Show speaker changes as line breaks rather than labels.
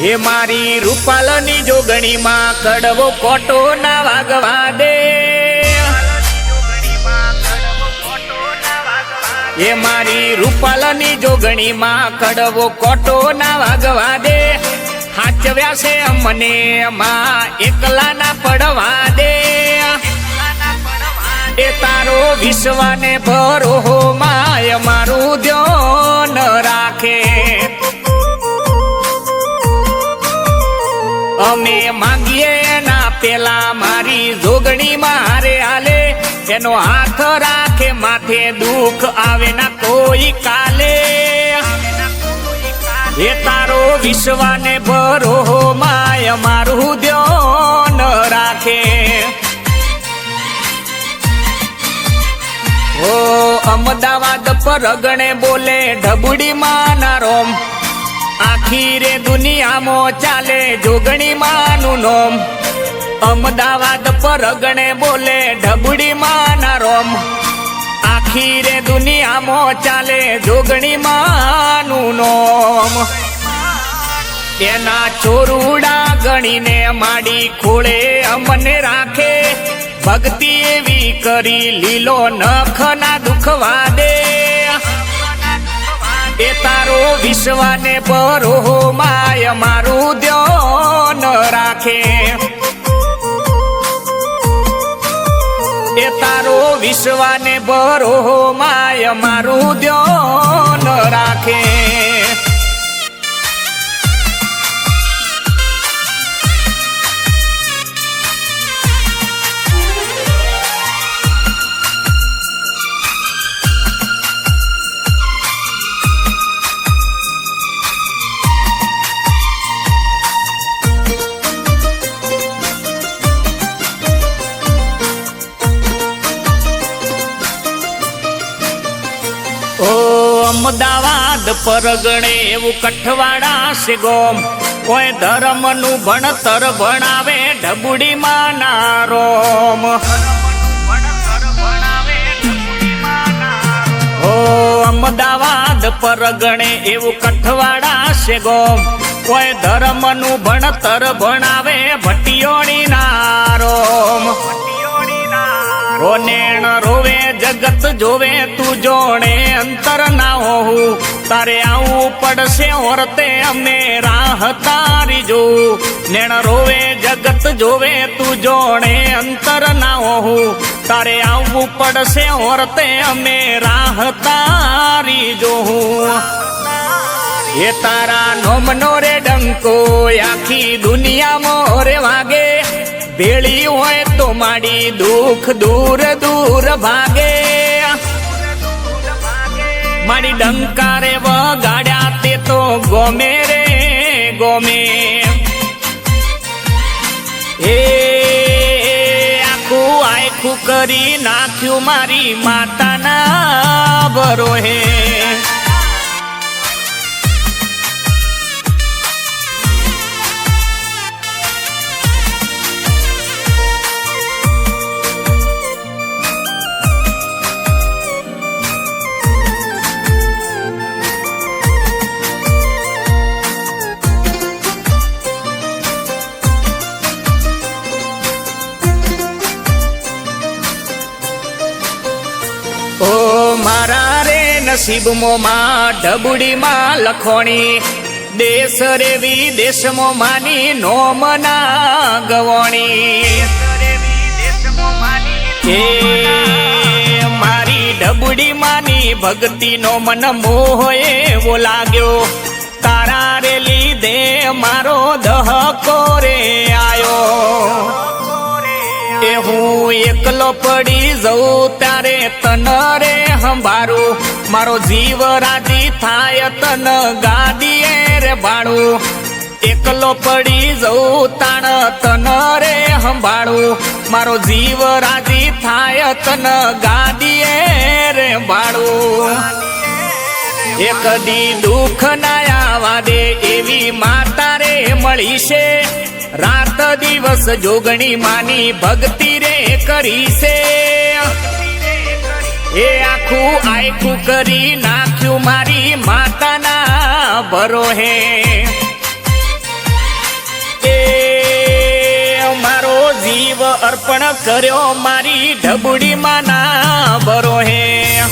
હે મારી રૂપાલની જોગણીમાં કડવો કોટો ના વાગવા દે. એ મારી રૂપાલની જોગણીમાં કડવો કોટો ના વાગવા દે. હાચવ્યા છે મને માં એકલા ના પડવા દે. એ તારો વિશ્વાને ભરો માય જોગણી મારે હાલે? જેનો હાથ રાખે માથે દુઃખ આવે ના કોઈ કાલે. એ તારો વિશ્વાને ભરો માય, મારું ધ્યાન રાખે. ઓ અમદાવાદ પરગણે બોલે ઢબુડી માના રોમ આખી રે દુનિયામાં ચાલે જોગણી માનું નોમ. અમદાવાદ પરગણે બોલે ઢબુડી માં રોમ. આખી રે દુનિયામાં ચાલે જોગણી માનું નોમ. એના ચોરુડા ગણીને માડી ખોળે અમને રાખે. ભક્તિ એવી કરી લીલો નખ ના દુખવા દે એ તારો વિશ્વાને પરો માય, મારું ધ્યાન રાખે. વિશ્વાને બરો માય મારું ધ્યાન રાખે. અમદાવાદ પરગણે એવું કઠવાડા છે ગોમ. કોઈ ધર્મનું ભણતર ભણાવે ઢબુડી માના રોમ ઓ અમદાવાદ પરગણે એવું કઠવાડા છે ગોમ. કોઈ ધર્મનું ભણતર ભણાવે ભટિયોણી ના રોમ ઓ નેણ રોવે, જગત જોવે, તું જોણે, અંતર ના હોવું. તારે આવું પડશે ઓરતે અમે રાહ તારી જો નેણ રોવે, જગત જોવે, તું જોણે, અંતર ના હોવું. તારે આવવું પડશે ઓરતે અમે રાહ તારી જોવું એ તારા નોમનો રે ડંકો, આખી દુનિયામાં રે વાગે. ભેળી હોય તો માડી દુઃખ દૂર દૂર ભાગે. મારી ડંકારે વગાડ્યા તે તો ગોમે રે, ગોમે. એ આખું આખું કરી નાખ્યું મારી માતાના બરોહે મારા રે નસીબમાં માં ઢબુડીમાં લખોણી. દેશ રે વિદેશમાં માની નોમના ગવણી મારી ઢબુડી માની ભક્તિનો મન મોહ એવો લાગ્યો. તારા રે લીધે મારો દહકો રે આયો. એ હું એકલો પડી જઉં ત્યારે તન રે સંભારું મારો જીવ રાજી થાય તન ગાદીએ રે ભાડું. એકલો પડી જઉં તાણ તન રે સંભાળું. મારો જીવ રાજી થાય તન ગાદીએ રે ભાડું. એક દી દુઃખ ના આવા દે એવી માતા રે મળી છે રાત દિવસ જોગણી માની ભક્તિ રે કરી છે એ આખું આખું કરી નાખ્યું મારી માતાના ભરોહે. એ મારો જીવ અર્પણ કર્યો મારી ઢબડી માના ભરોહે.